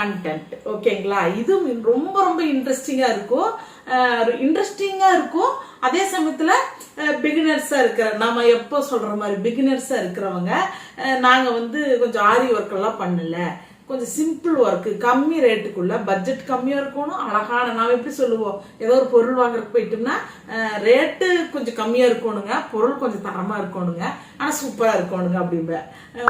Content ஓகேங்களா இது ரொம்ப ரொம்ப இன்ட்ரெஸ்டிங்காக இருக்கும். இன்ட்ரெஸ்டிங்காக இருக்கும். அதே சமயத்தில் பிகினர்ஸாக இருக்கிற நம்ம எப்போ சொல்கிற மாதிரி பிகினர்ஸாக இருக்கிறவங்க நாங்கள் வந்து கொஞ்சம் ஆரி ஒர்க்கெல்லாம் பண்ணலை. கொஞ்சம் சிம்பிள் ஒர்க்கு கம்மி ரேட்டுக்குள்ள பட்ஜெட் கம்மியாக இருக்கணும் அழகான நாம் எப்படி சொல்லுவோம்? ஏதோ ஒரு பொருள் வாங்குறதுக்கு போயிட்டோம்னா ரேட்டு கொஞ்சம் கம்மியாக இருக்கணுங்க. பொருள் கொஞ்சம் தரமாக இருக்கணுங்க. ஆனால் சூப்பராக இருக்கணுங்க அப்படிம்ப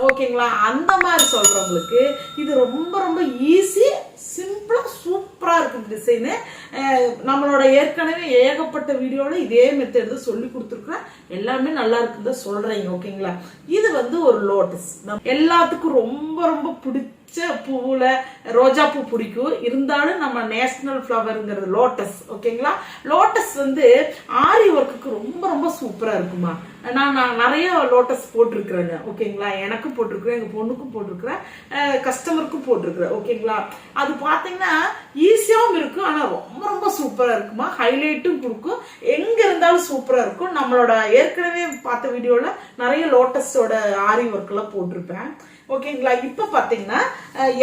ஓகேங்களா அந்த மாதிரி சொல்கிறவங்களுக்கு இது ரொம்ப ரொம்ப ஈஸி சிம்பிளாக சூப்பராக இருக்குது டிசைனு நம்மளோட ஏற்கனவே ஏகப்பட்ட வீடியோவில் இதே மெத்தட் தான் சொல்லி கொடுத்துருக்குறேன். எல்லாமே நல்லா இருக்குன்னு தான் சொல்கிறீங்க ஓகேங்களா இது வந்து ஒரு லோட்டஸ் எல்லாத்துக்கும் ரொம்ப ரொம்ப பிடிச்ச பூவில் ரோஜா பூ பிடிக்கும். இருந்தாலும் நம்ம நேஷனல் ஃப்ளவருங்கிறது லோட்டஸ் ஓகேங்களா? லோட்டஸ் வந்து ஆரி ஒர்க்குக்கு ரொம்ப ரொம்ப சூப்பராக இருக்குமா? நான் நான் நிறைய லோட்டஸ் போட்டிருக்கிறேங்க. ஓகேங்களா? எனக்கும் போட்டிருக்கிறேன் எங்கள் பொண்ணுக்கும் போட்டிருக்கிறேன் கஸ்டமருக்கும் போட்டிருக்கிறேன். ஓகேங்களா? அது பார்த்தீங்கன்னா ஈஸியாகவும் இருக்கும் ஆனால் ரொம்ப ரொம்ப சூப்பராக இருக்குமா? ஹைலைட்டும் கொடுக்கும். எங்கே இருந்தாலும் சூப்பராக இருக்கும். நம்மளோட ஏற்கனவே பார்த்த வீடியோவில் நிறைய லோட்டஸோட ஆரி ஒர்க்கெல்லாம் போட்டிருப்பேன். ஓகேங்களா? இப்போ பார்த்தீங்கன்னா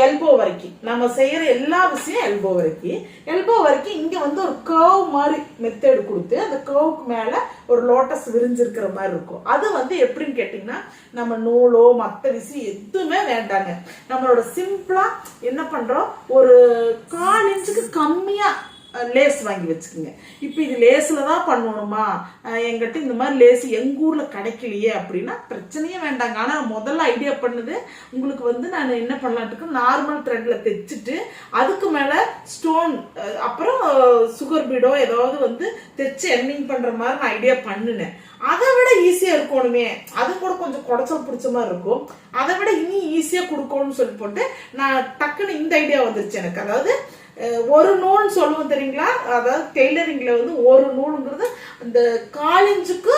எல்போ வரைக்கும். நம்ம செய்கிற எல்லா விஷயம் எல்போ வரைக்கும். எல்போ வரைக்கும் இங்கே வந்து ஒரு கர்வ் மாதிரி மெத்தேடு கொடுத்து அந்த கர்வுக்கு மேலே ஒரு லோட்டஸ் விரிஞ்சிருக்கிற மாதிரி இருக்கும். அது வந்து எப்படின்னு கேட்டிங்கன்னா நம்ம நூலோ மற்ற விஷயம் எதுவுமே வேண்டாங்க. நம்மளோட சிம்பிளா என்ன பண்றோம்? ஒரு கால் இன்ச்சுக்கு கம்மியா லேஸ் வாங்கி வச்சுக்கோங்க. இப்போ இது லேஸில் தான் பண்ணணுமா? எங்கிட்ட இந்த மாதிரி லேஸ் எங்கள் ஊரில் கிடைக்கலையே அப்படின்னா பிரச்சனையே வேண்டாங்க. ஆனால் முதல்ல ஐடியா பண்ணது உங்களுக்கு வந்து நான் என்ன பண்ணலான்ட்டுக்கு நார்மல் த்ரெட்டில் தைச்சிட்டு அதுக்கு மேலே ஸ்டோன் அப்புறம் சுகர் பீடோ ஏதாவது வந்து தைச்சு எம்மிங் பண்ணுற மாதிரி நான் ஐடியா பண்ணினேன். அதை விட ஈஸியாக இருக்கணுமே. அது கூட கொஞ்சம் குடைச்சல் பிடிச்ச மாதிரி இருக்கும். அதை விட இனி ஈஸியாக கொடுக்கணும்னு சொல்லி போட்டு நான் டக்குன்னு இந்த ஐடியா வந்துருச்சு எனக்கு. அதாவது ஒரு நூல்னு சொல்லுவோம் தெரியுங்களா? அதாவது டெய்லரிங்ல வந்து ஒரு நூலுங்கிறது அந்த காலிஞ்சுக்கு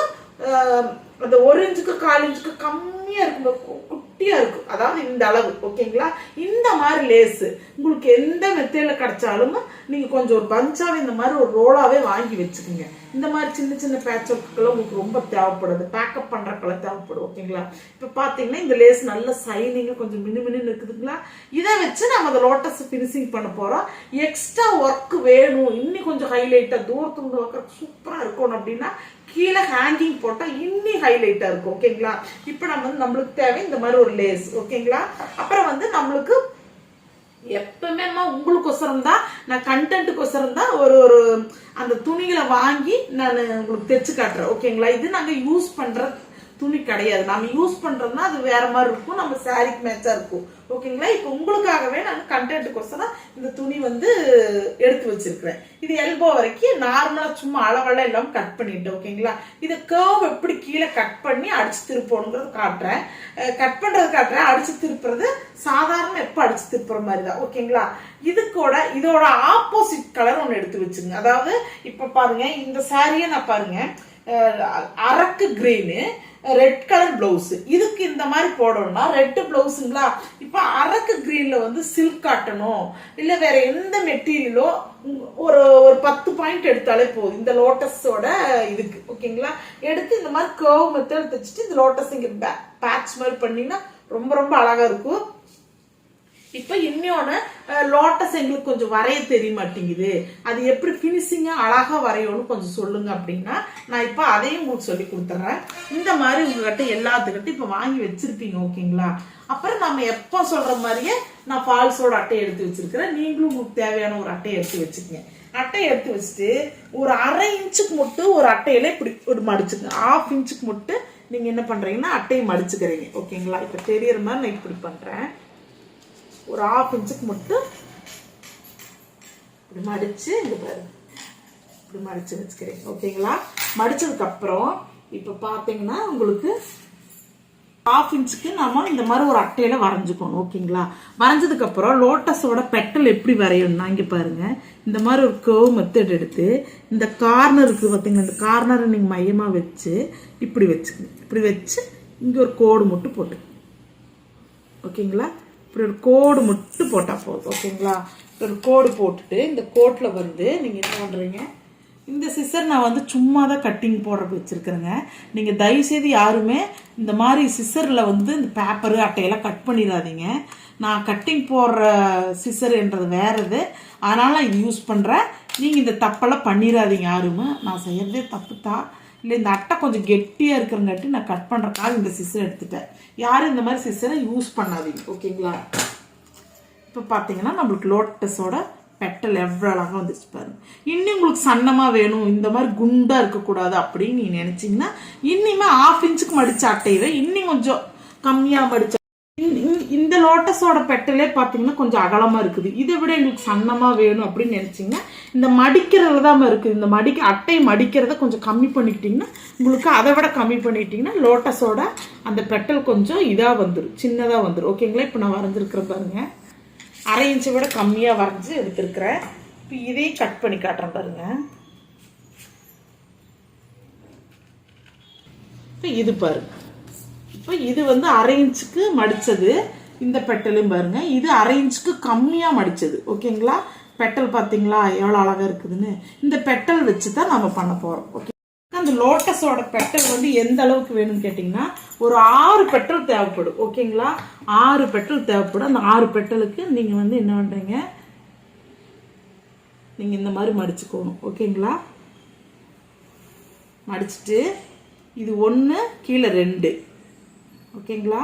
அந்த ஒரு இன்ச்சுக்கு கால் இன்ச்சுக்கு கம்மியா இருக்கும் கு- குட்டியா இருக்கும். அதாவது இந்த அளவு ஓகேங்களா? இந்த மாதிரி லேஸு. உங்களுக்கு எந்த மெத்தையில் கிடைச்சாலும் நீங்க கொஞ்சம் ஒரு பஞ்சாவே இந்த மாதிரி ஒரு ரோலாவே வாங்கி வச்சுக்கோங்க. இந்த மாதிரி சின்ன சின்ன பேட்ச் ஒர்க்குக்கெல்லாம் உங்களுக்கு ரொம்ப தேவைப்படுது. பேக்கப் பண்றதுக்கெல்லாம் தேவைப்படும் ஓகேங்களா? இப்போ பார்த்தீங்கன்னா இந்த லேஸ் நல்ல சைனிங்க கொஞ்சம் மினு மினுன்னு இருக்குதுங்களா? இதை வச்சு நம்ம அந்த லோட்டஸ் ஃபினிஷிங் பண்ண போறோம். எக்ஸ்ட்ரா ஒர்க் வேணும். இன்னும் கொஞ்சம் ஹைலைட்டா தூரத்துலேருந்து ஒர்க் சூப்பரா இருக்கணும் அப்படின்னா கீழே ஹேங்கிங் போட்டால் இன்னி ஹைலைட்டாக இருக்கும் ஓகேங்களா இப்போ நம்ம வந்து நம்மளுக்கு தேவை இந்த மாதிரி ஒரு லேஸ் ஓகேங்களா அப்புறம் வந்து நம்மளுக்கு எப்பவுமே உங்களுக்கு உங்களுக்கொசரம் தான் நான் கண்டென்ட்டுக்கொசரம் தான் ஒரு ஒரு அந்த துணிகளை வாங்கி நான் உங்களுக்கு தைச்சு காட்டுறேன் ஓகேங்களா இது நாங்கள் யூஸ் பண்ற துணி கிடையாது. நம்ம யூஸ் பண்றோம்னா அது வேற மாதிரி இருக்கும். நம்ம சாரிக்கு மேட்சா இருக்கும். ஓகேங்களா இப்போ உங்களுக்காகவே நான் கண்டென்ட்டுக்கொசரம் இந்த துணி வந்து எடுத்து வச்சிருக்கிறேன். இது எல்போ வரைக்கும் நார்மலா சும்மா அளவெல்லாம் இல்லாம கட் பண்ணிட்டேன் ஓகேங்களா இது கேர்வ் எப்படி கீழே கட் பண்ணி அடிச்சு திருப்பணுங்கிறது காட்டுறேன். கட் பண்றது காட்டுறேன். அடிச்சு திருப்புறது சாதாரண எப்ப அடிச்சு திருப்புற மாதிரி தான் ஓகேங்களா இதுக்கூட இதோட ஆப்போசிட் கலர் ஒன்று எடுத்து வச்சுங்க அதாவது இப்ப பாருங்க இந்த சாரியை நான் பாருங்க. அரக்கு கிரீனு ரெட் கலர் பிளவுஸ் இதுக்கு இந்த மாதிரி போடணும்னா ரெட் பிளவுஸுங்களா இப்போ அரக்கு கிரீன்ல வந்து சில்க் காட்டணும். இல்லை வேற எந்த மெட்டீரியலோ ஒரு ஒரு பத்து பாயிண்ட் எடுத்தாலே போதும். இந்த லோட்டஸோட இதுக்கு ஓகேங்களா எடுத்து இந்த மாதிரி கர்வ் மெத்தட் தைச்சிட்டு இந்த லோட்டஸ் இங்கே பேட்ச் மாதிரி பண்ணிங்கன்னா ரொம்ப ரொம்ப அழகாக இருக்கும். இப்போ இன்னொன்று லோட்டஸ் எங்களுக்கு கொஞ்சம் வரைய தெரிய மாட்டேங்குது அது எப்படி ஃபினிஷிங்காக அழகாக வரையணும்னு கொஞ்சம் சொல்லுங்க அப்படின்னா நான் இப்போ அதையும் உங்களுக்கு சொல்லி கொடுத்துட்றேன் இந்த மாதிரி உங்ககிட்ட எல்லாத்துக்கிட்ட இப்போ வாங்கி வச்சிருப்பீங்க ஓகேங்களா? அப்புறம் நம்ம எப்போ சொல்கிற மாதிரியே நான் ஃபால்ஸோட அட்டையை எடுத்து வச்சிருக்கிறேன். நீங்களும் உங்களுக்கு தேவையான ஒரு அட்டையை எடுத்து வச்சுக்கங்க. அட்டையை எடுத்து வச்சுட்டு ஒரு அரை இன்ச்சுக்கு மட்டும் ஒரு அட்டையில இப்படி ஒரு மடிச்சுங்க ஆஃப் இன்ச்சுக்கு மட்டும் நீங்கள் என்ன பண்ணுறீங்கன்னா அட்டையை மடிச்சுக்கிறீங்க. ஓகேங்களா? இப்போ தெரியற மாதிரி நான் இப்படி பண்ணுறேன் ஒரு ஆஃப் இன்ச்சுக்கு மட்டும் இப்படி மடித்து இந்த பாருங்க. இப்படி மடித்து வச்சுக்கிறேன். ஓகேங்களா? மடித்ததுக்கப்புறம் இப்போ பார்த்தீங்கன்னா உங்களுக்கு ஹாஃப் இன்ச்சுக்கு நம்ம இந்த மாதிரி ஒரு அட்டையில் வரைஞ்சிக்கணும். ஓகேங்களா? வரைஞ்சதுக்கப்புறம் லோட்டஸோட பெட்டல் எப்படி வரையணும்னா இங்கே பாருங்கள் இந்த மாதிரி ஒரு கர்வ் மெத்தட் எடுத்து இந்த கார்னருக்கு பார்த்தீங்கன்னா இந்த கார்னரை நீங்கள் மையமாக வச்சு இப்படி வச்சுக்கணும் இப்படி வச்சு இங்கே ஒரு கோடு மட்டும் போட்டு. ஓகேங்களா? இப்படி ஒரு கோடு மட்டும் போட்டால் போதும் ஓகேங்களா? ஒரு கோடு போட்டுட்டு இந்த கோட்டில் வந்து நீங்கள் என்ன பண்ணுறீங்க இந்த சிசர் நான் வந்து சும்மா தான் கட்டிங் போடுறது வச்சுருக்குறேங்க. நீங்கள் தயவுசெய்து யாருமே இந்த மாதிரி சிசரில் வந்து இந்த பேப்பரு அட்டையெல்லாம் கட் பண்ணிடாதீங்க. நான் கட்டிங் போடுற சிசர்ன்றது வேறு இது அதனால் நான் இது யூஸ் பண்ணுறேன் நீங்கள் இந்த தப்பெல்லாம் பண்ணிடாதீங்க யாருமே. நான் செய்கிறதே தப்பு தான். இல்லை இந்த அட்டை கொஞ்சம் கெட்டியாக இருக்கிறங்காட்டி நான் கட் பண்ணுறக்காக இந்த சிசர் எடுத்துட்டேன். யாரும் இந்த மாதிரி சிசரை யூஸ் பண்ணாதீங்க ஓகேங்களா? இப்போ பார்த்தீங்கன்னா நம்மளுக்கு லோட்டஸோட பெட்டல் எவ்வளோ அழகாக வந்துச்சு பாருங்க. இன்னும் உங்களுக்கு சன்னமாக வேணும் இந்த மாதிரி குண்டாக இருக்கக்கூடாது அப்படின்னு நீங்கள் நினச்சிங்கன்னா இன்னுமே ஆஃப் இன்ச்சுக்கு மடித்த அட்டையவே இன்னும் கொஞ்சம் கம்மியாக மடித்த லோட்டஸோட பெட்டலே பார்த்தீங்கன்னா கொஞ்சம் அகலமாக இருக்குது. இதை விட எங்களுக்கு சன்னமாக வேணும் அப்படின்னு நினச்சிங்கன்னா இந்த மடிக்கிறதுல தான் இருக்குது. இந்த மடிக்க அட்டை மடிக்கிறத கொஞ்சம் கம்மி பண்ணிக்கிட்டிங்கன்னா உங்களுக்கு அதை விட கம்மி பண்ணிக்கிட்டிங்கன்னா லோட்டஸோட அந்த பெட்டல் கொஞ்சம் இதாக வந்துடும் சின்னதாக வந்துடும் ஓகேங்களா இப்போ நான் வரைஞ்சிருக்கிறேன் பாருங்க. அரை இன்ச்சை விட கம்மியாக வரைஞ்சி எடுத்திருக்கிறேன். இப்போ இதையும் கட் பண்ணி காட்டுறேன் பாருங்க. இப்போ இது பாருங்க. இப்போ இது வந்து அரை இன்ச்சுக்கு மடித்தது இந்த பெட்டலும் பாருங்க. இது அரை இன்ச்சுக்கு கம்மியாக மடித்தது ஓகேங்களா? பெட்டல் பார்த்தீங்களா எவ்வளோ அழகாக இருக்குதுன்னு. இந்த பெட்டல் வச்சு தான் நம்ம பண்ண போகிறோம் ஓகே. அந்த லோட்டஸோட பெட்டல் வந்து எந்த அளவுக்கு வேணும்னு கேட்டிங்கன்னா ஒரு ஆறு பெட்டல் தேவைப்படும். ஓகேங்களா? ஆறு பெட்டல் தேவைப்படும். அந்த ஆறு பெட்டலுக்கு நீங்கள் வந்து என்ன பண்ணுறீங்க நீங்கள் இந்த மாதிரி மடிச்சுக்கோணும். ஓகேங்களா? மடிச்சிட்டு இது ஒன்று கீழே ரெண்டு. ஓகேங்களா?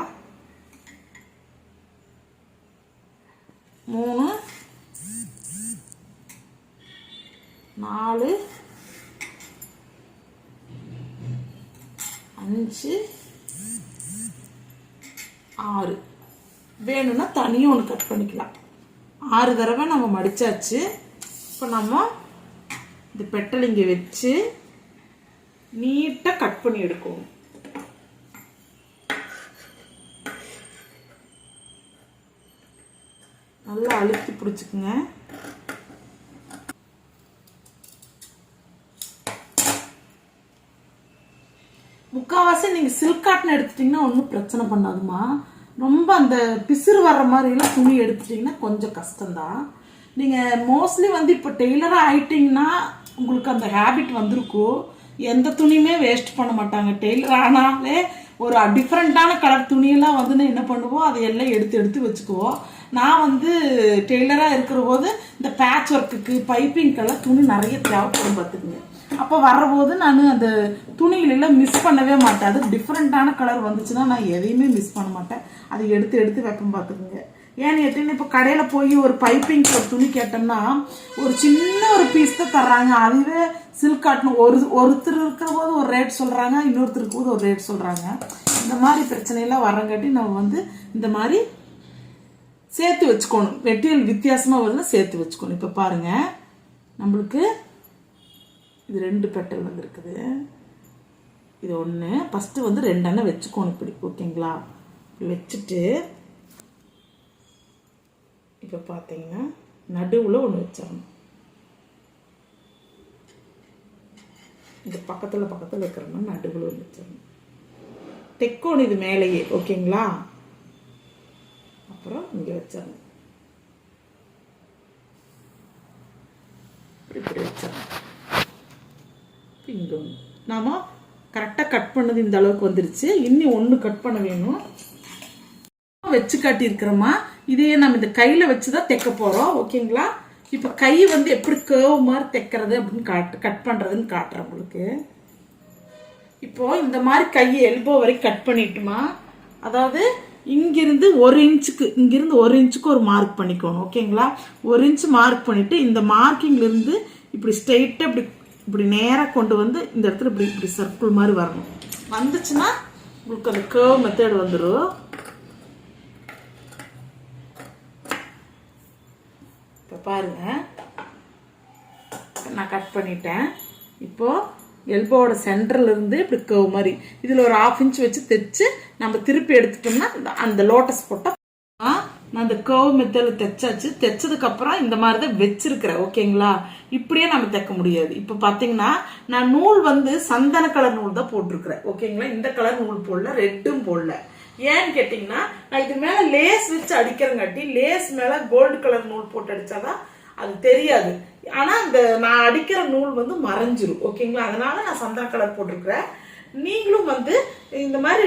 மூணு நாலு அஞ்சு ஆறு. வேணும்னா தனியாக ஒன்று கட் பண்ணிக்கலாம். ஆறு தடவை நம்ம மடிச்சாச்சு. இப்போ நம்ம இந்த பெட்டல் இங்கே வச்சு நீட்டாக கட் பண்ணி எடுக்கணும் நல்லா அழுத்தி பிடிச்சிக்குங்க. முக்கால்வாசி நீங்கள் சில்க் காட்டன் எடுத்துட்டிங்கன்னா ஒன்றும் பிரச்சனை பண்ணாதுமா ரொம்ப அந்த பிசிறு வர்ற மாதிரிலாம் துணி எடுத்துட்டிங்கன்னா கொஞ்சம் கஷ்டம்தான். நீங்கள் மோஸ்ட்லி வந்து இப்போ டெய்லராக ஆயிட்டிங்கன்னா உங்களுக்கு அந்த ஹேபிட் வந்திருக்கும் எந்த துணியுமே வேஸ்ட் பண்ண மாட்டாங்க. டெய்லர் ஆனாலே ஒரு டிஃப்ரெண்ட்டான கலர் துணியெல்லாம் வந்து நான் என்ன பண்ணுவோம்? அதை எல்லாம் எடுத்து எடுத்து வச்சுக்குவோம். நான் வந்து டெய்லராக இருக்கிற போது இந்த பேட்ச் ஒர்க்குக்கு பைப்பிங்கெல்லாம் துணி நிறைய தேவைப்படும் பார்த்துக்குங்க. அப்போ வரபோது நான் அந்த துணிகளெல்லாம் மிஸ் பண்ணவே மாட்டேன். அது டிஃப்ரெண்ட்டான கலர் வந்துச்சுன்னா நான் எதையுமே மிஸ் பண்ண மாட்டேன். அதை எடுத்து எடுத்து வைப்பேன் பார்த்துக்குங்க. ஏன்னு கேட்டீங்கன்னா இப்போ கடையில் போய் ஒரு பைப்பிங் ஒரு துணி கேட்டோம்னா ஒரு சின்ன ஒரு பீஸ் தான் தர்றாங்க. அதுவே சில்க் காட்டன் ஒரு ஒருத்தர் இருக்கிற போது ஒரு ரேட் சொல்கிறாங்க இன்னொருத்தருக்கு போது ஒரு ரேட் சொல்கிறாங்க இந்த மாதிரி பிரச்சனையெல்லாம் வரங்காட்டி நம்ம வந்து இந்த மாதிரி சேர்த்து வச்சுக்கணும். மெட்டீரியல் வித்தியாசமாக வருதுன்னா சேர்த்து வச்சுக்கணும். இப்போ பாருங்கள் நம்மளுக்கு இது ரெண்டு பெட்டல் வந்துருக்குது. இது ஒன்று ஃபஸ்ட்டு வந்து ரெண்டு அண்ணன் வச்சுக்கணும் இப்படி. ஓகேங்களா? இப்படி வச்சுட்டு இப்போ பார்த்தீங்கன்னா நடுவில் ஒன்று வச்சிடணும். இந்த பக்கத்தில் பக்கத்தில் வைக்கிறோம்னா நடுவில் ஒன்று வச்சிடணும். தெக்கோணும் இது மேலேயே. ஓகேங்களா? அப்புறம் இங்கே வச்சிடணும் இப்படி வச்சிடணும் இங்கே ஒன்று நாம கரெக்டாக கட் பண்ணது இந்த அளவுக்கு வந்துருச்சு. இன்னும் ஒன்று கட் பண்ண வேணும். வச்சு காட்டியிருக்கிறோமா? இதையே நம்ம இந்த கையில் வச்சு தான் தைக்க போகிறோம் ஓகேங்களா இப்போ கை வந்து எப்படி கேவ் மாதிரி தைக்கிறது அப்படின்னு காட்டு கட் பண்ணுறதுன்னு காட்டுறேன் உங்களுக்கு. இப்போது இந்த மாதிரி கையை எல்போ வரைக்கும் கட் பண்ணிட்டுமா? அதாவது இங்கிருந்து ஒரு இன்ச்சுக்கு இங்கிருந்து ஒரு இன்ச்சுக்கு ஒரு மார்க் பண்ணிக்கணும் ஓகேங்களா ஒரு இன்ச் மார்க் பண்ணிட்டு இந்த மார்க்கிங்லேருந்து இப்படி ஸ்ட்ரெயிட்டாக இப்படி இப்படி நேராக கொண்டு வந்து இந்த இடத்துல இப்படி இப்படி சர்க்கிள் மாதிரி வரணும். வந்துச்சுன்னா உங்களுக்கு அந்த கேர்வ் மெத்தட் வந்துடும் இப்போ பாருங்க. நான் கட் பண்ணிட்டேன். இப்போது எல்போவோட சென்டர்ல இருந்து இப்படி கவ் மாதிரி. இதில் ஒரு ஆஃப் இன்ச் வச்சு தைச்சு நம்ம திருப்பி எடுத்துட்டோம்னா அந்த- அந்த லோட்டஸ் போட்டால் நான் அந்த கர்வ் மெத்தடில் தைச்சாச்சு. தைச்சதுக்கு அப்புறம் இந்த மாதிரி தான் வச்சிருக்கிறேன் ஓகேங்களா இப்படியே நம்ம தைக்க முடியாது. இப்போ பார்த்தீங்கன்னா நான் நூல் வந்து சந்தன கலர் நூல் தான் போட்டிருக்கிறேன் ஓகேங்களா இந்த கலர் நூல் போடல ரெட்டும் போடல. ஏன்னு கேட்டிங்கன்னா நான் இது மேலே லேஸ் வச்சு அடிக்கிறங்காட்டி லேஸ் மேலே கோல்டு கலர் நூல் போட்டு அடிச்சாதான் அது தெரியாது. ஆனால் இந்த நான் அடிக்கிற நூல் வந்து மறைஞ்சிரும். ஓகேங்களா? அதனால நான் சந்தன கலர் போட்டிருக்கிறேன். நீங்களும் வந்து இந்த மாதிரி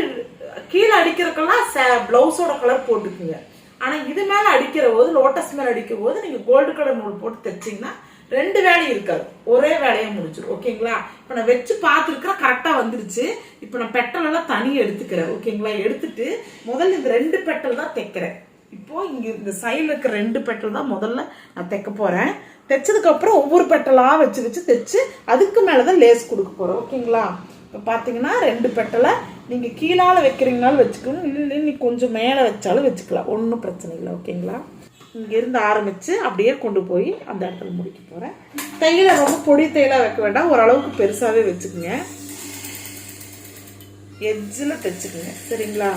கீழே அடிக்கிறக்கெல்லாம் சே ப்ளவுஸோட கலர் போட்டுக்குங்க. ஆனால் இது மேலே அடிக்கிற போது லோட்டஸ் மேலே அடிக்கும் போது நீங்கள் கோல்டு கலர் நூல் போட்டு தைச்சீங்கன்னா ரெண்டு வேலையும் இருக்காது. ஒரே வேலையை முடிச்சிடும் ஓகேங்களா? இப்போ நான் வச்சு பார்த்துருக்குறேன். கரெக்டாக வந்துருச்சு. இப்போ நான் பெட்டலெல்லாம் தனியாக எடுத்துக்கிறேன். ஓகேங்களா? எடுத்துட்டு முதல்ல இந்த ரெண்டு பெட்டல் தான் தைக்கிறேன். இப்போ இங்க இந்த சைடில் இருக்கிற ரெண்டு பெட்டல் தான் முதல்ல நான் தைக்க போறேன். தைச்சதுக்கு அப்புறம் ஒவ்வொரு பெட்டலா வச்சு வச்சு தைச்சு அதுக்கு மேலே தான் லேஸ் கொடுக்க போறோம் ஓகேங்களா இப்போ பார்த்தீங்கன்னா ரெண்டு பெட்டலை நீங்கள் கீழால வைக்கிறீங்கனாலும் வச்சுக்கணும். இல்லை நீ கொஞ்சம் மேலே வச்சாலும் வச்சுக்கலாம். ஒன்றும் பிரச்சனை இல்லை. ஓகேங்களா இங்கேருந்து ஆரம்பித்து அப்படியே கொண்டு போய் அந்த இடத்துல முடிக்க போகிறேன் தையலை ரொம்ப பொடி தையலாக வைக்க வேண்டாம். ஓரளவுக்கு பெருசாகவே வச்சுக்கோங்க. எஜ்ஜில் தைச்சுக்குங்க. சரிங்களா?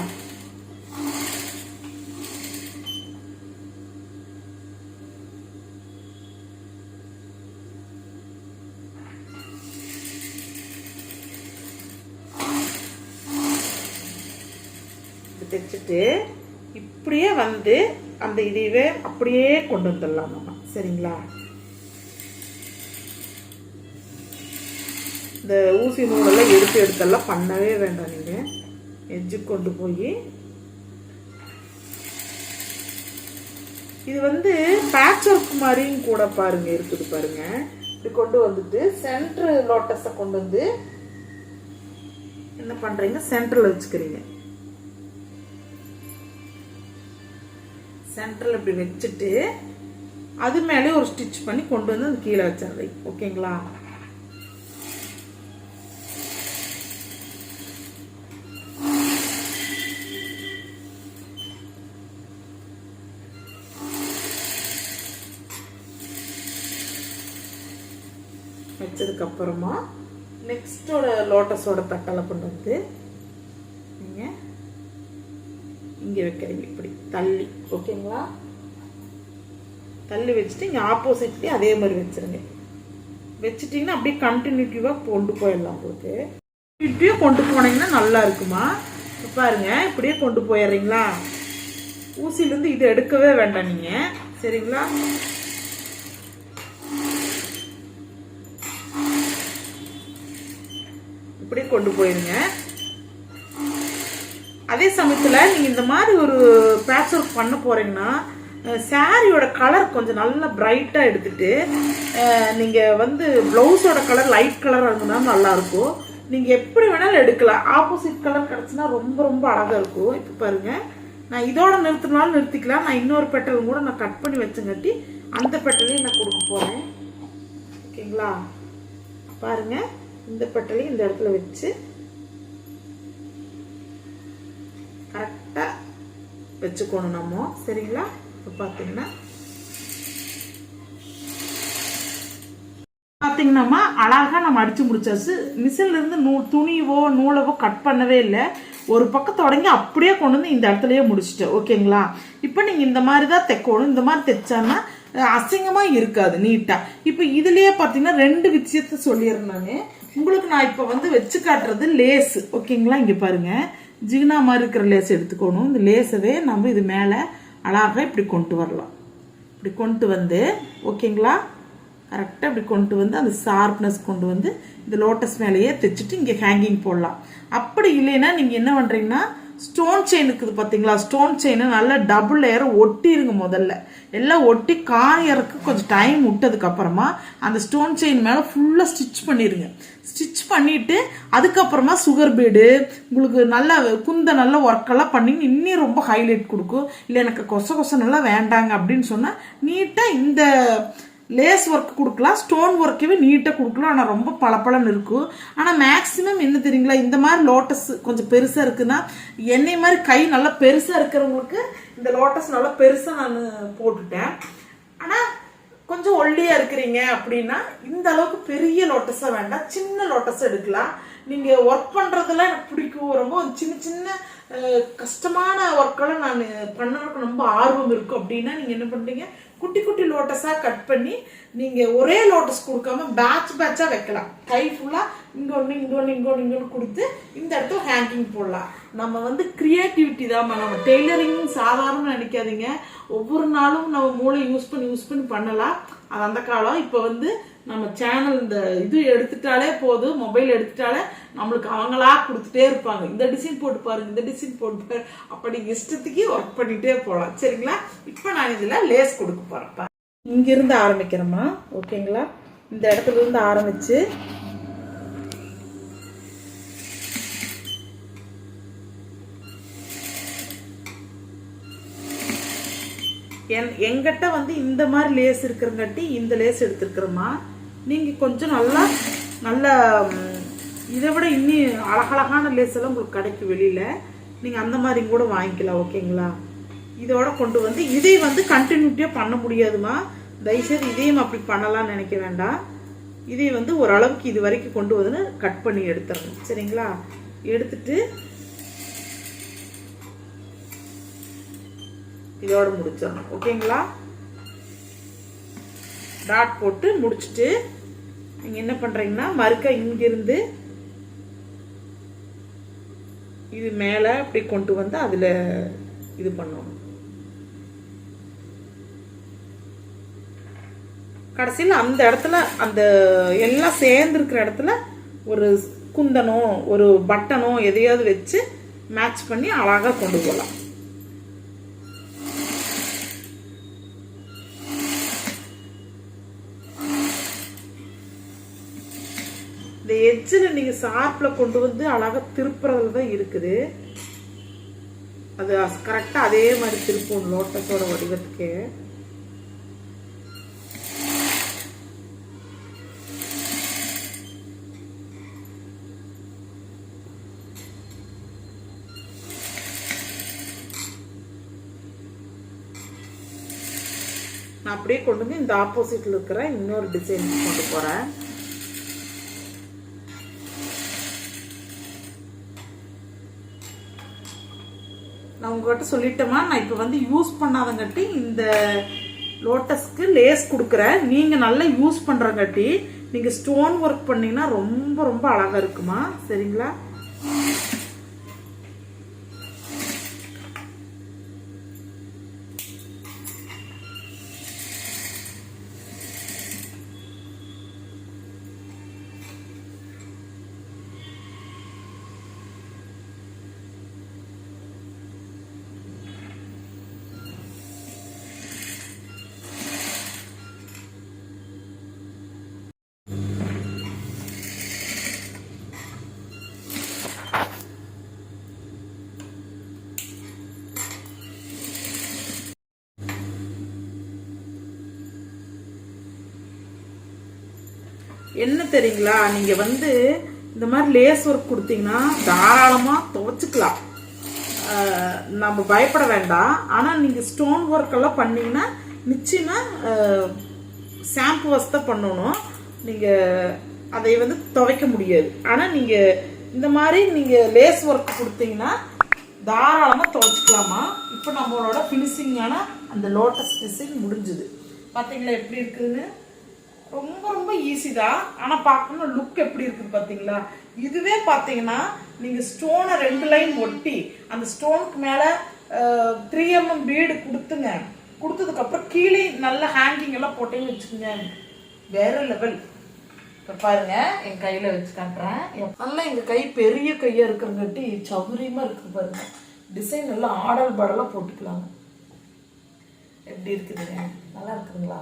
எடுத்து இப்படியே வந்து அந்த இதுவே அப்படியே கொண்டு வந்துடலாம் நம்ம. சரிங்களா? இந்த ஊசி நூலெல்லாம் எடுத்து எடுத்தெல்லாம் பண்ணவே வேண்டாம் நீங்கள் எஜ்ஜுக்கு கொண்டு போய். இது வந்து பேட்ச் ஒர்க் மாதிரியும் கூட பாருங்க இருக்குது பாருங்க. இப்படி கொண்டு வந்துட்டு சென்ட்ரு லோட்டஸை கொண்டு வந்து என்ன பண்ணுறீங்க சென்ட்ரில் வச்சுக்கிறீங்க. சென்டரில் இப்படி வச்சுட்டு அது மேலே ஒரு ஸ்டிச் பண்ணி கொண்டு வந்து அந்த கீழே வச்சிடுறீ ஓகேங்களா? வச்சதுக்கப்புறமா நெக்ஸ்ட்டோட நெக்ஸ்டோட லோட்டஸோட தட்டலை கொண்டு வந்து நீங்கள் இங்கே வைக்கிறீங்க இப்படி. தள்ளி ஓகேங்களா? தள்ளி வச்சுட்டு இங்கே ஆப்போசிட்லேயும் அதே மாதிரி வச்சுருங்க. வச்சுட்டிங்கன்னா அப்படியே கண்டினியூட்டிவாக கொண்டு போயிடலாம் உங்களுக்கு. இப்படியும் கொண்டு போனீங்கன்னா நல்லா இருக்குமா? பாருங்க இப்படியே கொண்டு போயிடுறீங்களா? ஊசிலேருந்து இது எடுக்கவே வேண்டாம் நீங்கள் சரிங்களா? இப்படியே கொண்டு போயிருங்க. அதே சமயத்தில் நீங்கள் இந்த மாதிரி ஒரு பேட்ச் ஒர்க் பண்ண போகிறீங்கன்னா சாரியோட கலர் கொஞ்சம் நல்லா பிரைட்டாக எடுத்துகிட்டு நீங்கள் வந்து ப்ளவுஸோட கலர் லைட் கலராக இருந்ததுனா நல்லாயிருக்கும் நீங்கள் எப்படி வேணாலும் எடுக்கலாம். ஆப்போசிட் கலர் கிடச்சுன்னா ரொம்ப ரொம்ப அழகாக இருக்கும். இப்போ பாருங்கள் நான் இதோட நிறுத்தினாலும் நிறுத்திக்கலாம். நான் இன்னொரு பெட்டலும் கூட நான் கட் பண்ணி வச்சங்காட்டி அந்த பெட்டலையும் நான் கொடுக்க போகிறேன் ஓகேங்களா? பாருங்கள் இந்த பெட்டலையும் இந்த இடத்துல வச்சு வச்சுக்கணும் நம்ம. சரிங்களா? இப்போ பார்த்தீங்கன்னா பார்த்தீங்கன்னாமா அழகாக நம்ம அடித்து முடிச்சாச்சு. மிஷின்லேருந்து நூ துணிவோ நூலவோ கட் பண்ணவே இல்லை. ஒரு பக்கம் தொடங்கி அப்படியே கொண்டு வந்து இந்த இடத்துலையே முடிச்சிட்டேன். ஓகேங்களா? இப்போ நீங்கள் இந்த மாதிரி தான் தைக்கணும். இந்த மாதிரி தைச்சான்னா அசிங்கமாக இருக்காது நீட்டாக இப்போ இதுலயே பார்த்தீங்கன்னா ரெண்டு விஷயத்த சொல்லிடுறேன் நான். உங்களுக்கு நான் இப்போ வந்து வச்சு காட்டுறது லேஸ் ஓகேங்களா? இங்கே பாருங்க. ஜிகினா மாதிரி இருக்கிற லேஸ் எடுத்துக்கணும். இந்த லேஸவே நம்ம இது மேலே அழகாக இப்படி கொண்டு வரலாம். இப்படி கொண்டு வந்து ஓகேங்களா? கரெக்டாக இப்படி கொண்டு வந்து அந்த ஷார்ப்னஸ் கொண்டு வந்து இந்த லோட்டஸ் மேலேயே தைச்சிட்டு இங்கே ஹேங்கிங் போடலாம். அப்படி இல்லைன்னா நீங்கள் என்ன பண்ணுறீங்கன்னா ஸ்டோன் செயின் இருக்குது பார்த்தீங்களா ஸ்டோன் செயினு நல்லா டபுள் லேயர் ஒட்டிருங்க முதல்ல. எல்லாம் ஒட்டி காயறதுக்கு கொஞ்சம் டைம் விட்டதுக்கு அப்புறமா அந்த ஸ்டோன் செயின் மேலே ஃபுல்லாக ஸ்டிச் பண்ணிடுங்க ஸ்டிச் பண்ணிவிட்டு அதுக்கப்புறமா சுகர் பீடு உங்களுக்கு நல்லா குந்த நல்ல ஒர்க்கெல்லாம் பண்ணி இன்னும் ரொம்ப ஹைலைட் கொடுக்கும். இல்லை எனக்கு கொச கொச நல்லா வேண்டாங்க அப்படின்னு சொன்னால் நீட்டாக இந்த லேஸ் ஒர்க் கொடுக்கலாம் ஸ்டோன் ஒர்க்கவே நீட்டாக கொடுக்கலாம். ஆனால் ரொம்ப பளபளன்னு இருக்கும். ஆனால் மேக்ஸிமம் என்ன தெரியுங்களா? இந்த மாதிரி லோட்டஸ் கொஞ்சம் பெருசாக இருக்குன்னா என்னை மாதிரி கை நல்லா பெருசாக இருக்கிறவங்களுக்கு இந்த லோட்டஸ் நல்லா பெருசாக நான் போட்டுட்டேன். ஆனால் கொஞ்சம் ஒல்லியாக இருக்கிறீங்க அப்படின்னா இந்த அளவுக்கு பெரிய லோட்டஸாக வேண்டாம். சின்ன லோட்டஸ் எடுக்கலாம். நீங்கள் ஒர்க் பண்ணுறதெல்லாம் எனக்கு பிடிக்கும். ரொம்ப சின்ன சின்ன கஷ்டமான ஒர்க்கெல்லாம் நான் பண்ணுறதுக்கு ரொம்ப ஆர்வம் இருக்கும். அப்படின்னா நீங்கள் என்ன பண்ணுறீங்க குட்டி குட்டி லோட்டஸாக கட் பண்ணி நீங்கள் ஒரே லோட்டஸ் கொடுக்காம பேட்ச் பேட்சாக வைக்கலாம். கை ஃபுல்லாக இங்கே ஒன்று இங்கே ஒன்று இங்கே ஒன்று இங்கே ஒன்று கொடுத்து இந்த இடத்துல ஹேங்கிங் போடலாம். நம்ம வந்து கிரியேட்டிவிட்டி தான் நம்ம டெய்லரிங் சாதாரண நினைக்காதீங்க. ஒவ்வொரு நாளும் நம்ம மூளை யூஸ் பண்ணி யூஸ் பண்ணி பண்ணலாம். அது அந்த காலம். இப்போ வந்து நம்ம சேனல் இந்த இது எடுத்துட்டாலே போதும் மொபைல் எடுத்துட்டாலே நம்மளுக்கு அவங்களா கொடுத்துட்டே இருப்பாங்க. இந்த டிசைன் போட்டு பாருங்க இந்த டிசைன் போட்டு பாரு அப்படி இஷ்டத்துக்கு ஒர்க் பண்ணிட்டே போகலாம் சரிங்களா? இப்போ நான் இதில் லேஸ் கொடுக்க போகிறேன் இங்கிருந்து ஆரம்பிக்கிறோமா ஓகேங்களா இந்த இடத்துல இருந்து ஆரம்பிச்சு என் எங்கிட்ட வந்து இந்த மாதிரி லேஸ் இருக்கிறங்காட்டி இந்த லேஸ் எடுத்துருக்குறோமா நீங்கள் கொஞ்சம் நல்லா நல்ல இதை விட இன்னும் அழகழகான லேஸ் எல்லாம் உங்களுக்கு கிடைக்கும் வெளியில். நீங்கள் அந்த மாதிரி கூட வாங்கிக்கலாம் ஓகேங்களா? இதோட கொண்டு வந்து இதை வந்து கண்டினியூட்டியாக பண்ண முடியாதுமா தயவுசெய்து இதையும் அப்படி பண்ணலாம்னு நினைக்க வேண்டாம். இதை வந்து ஓரளவுக்கு இது வரைக்கும் கொண்டு வந்து கட் பண்ணி எடுத்துடணும் சரிங்களா? எடுத்துட்டு இதோடு முடிச்சிடணும். ஓகேங்களா? டாட் போட்டு முடிச்சுட்டு நீங்கள் என்ன பண்ணுறீங்கன்னா மறுக்க இங்கிருந்து இது மேலே அப்படி கொண்டு வந்து அதில் இது பண்ணணும். கடைசியில் அந்த இடத்துல அந்த எல்லாம் சேர்ந்துருக்கிற இடத்துல ஒரு குந்தனோ ஒரு பட்டனோ எதையாவது வச்சு மேட்ச் பண்ணி அழகாக கொண்டு போகலாம். இந்த எஜ்ஜில் நீங்கள் ஷார்ப்பில் கொண்டு வந்து அழகாக திருப்புறதுல தான் இருக்குது. அது கரெக்டாக அதே மாதிரி திருப்பும் லோட்டஸோட வடிவத்துக்கு. நான் அப்படியே கொண்டு வந்து இந்த ஆப்போசிட்ல இருக்கிற இன்னொரு டிசைன் கொண்டு போறேன். உங்கள்கிட்ட சொல்லிட்டோமா? நான் இப்போ வந்து யூஸ் பண்ணாதங்காட்டி இந்த லோட்டஸ்க்கு லேஸ் கொடுக்குறேன். நீங்கள் நல்லா யூஸ் பண்ணுறங்காட்டி நீங்கள் ஸ்டோன் ஒர்க் பண்ணிங்கன்னா ரொம்ப ரொம்ப அழகாக இருக்குமா? சரிங்களா? என்ன தெரியுங்களா? நீங்கள் வந்து இந்த மாதிரி லேஸ் ஒர்க் கொடுத்தீங்கன்னா தாராளமாக துவைச்சிக்கலாம். நம்ம பயப்பட வேண்டாம். ஆனால் நீங்கள் ஸ்டோன் ஒர்க்கெல்லாம் பண்ணிங்கன்னா நிச்சயமாக ஷாம்பு வாஷ் தான் பண்ணணும். நீங்கள் அதை வந்து துவைக்க முடியாது. ஆனால் நீங்கள் இந்த மாதிரி நீங்கள் லேஸ் ஒர்க் கொடுத்தீங்கன்னா தாராளமாக துவைச்சிக்கலாமா? இப்போ நம்மளோட ஃபினிஷிங்கான அந்த லோட்டஸ் டிசைன் முடிஞ்சுது. பார்த்தீங்களா எப்படி இருக்குதுன்னு? ரொம்ப ரொம்ப ஈஸி தான். ஆனால் பார்க்கணும் லுக் எப்படி இருக்குது பார்த்தீங்களா? இதுவே பார்த்தீங்கன்னா நீங்கள் ஸ்டோனை ரெண்டு லைன் ஒட்டி அந்த ஸ்டோனுக்கு மேலே த்ரீ எம்எம் பீடு கொடுத்துங்க. கொடுத்ததுக்கப்புறம் கீழே நல்ல ஹேங்கிங் எல்லாம் போட்டேன்னு வச்சுக்கோங்க. வேற லெவல் இப்போ பாருங்க என் கையில் வச்சு காட்டுறேன். என் நல்லா எங்கள் கை பெரிய கையாக இருக்கிறங்காட்டி சௌகரியமா இருக்கு பாருங்க. டிசைன் எல்லாம் ஆடல் பாடலாக போட்டுக்கலாங்க. எப்படி இருக்குதுங்க? நல்லா இருக்குதுங்களா?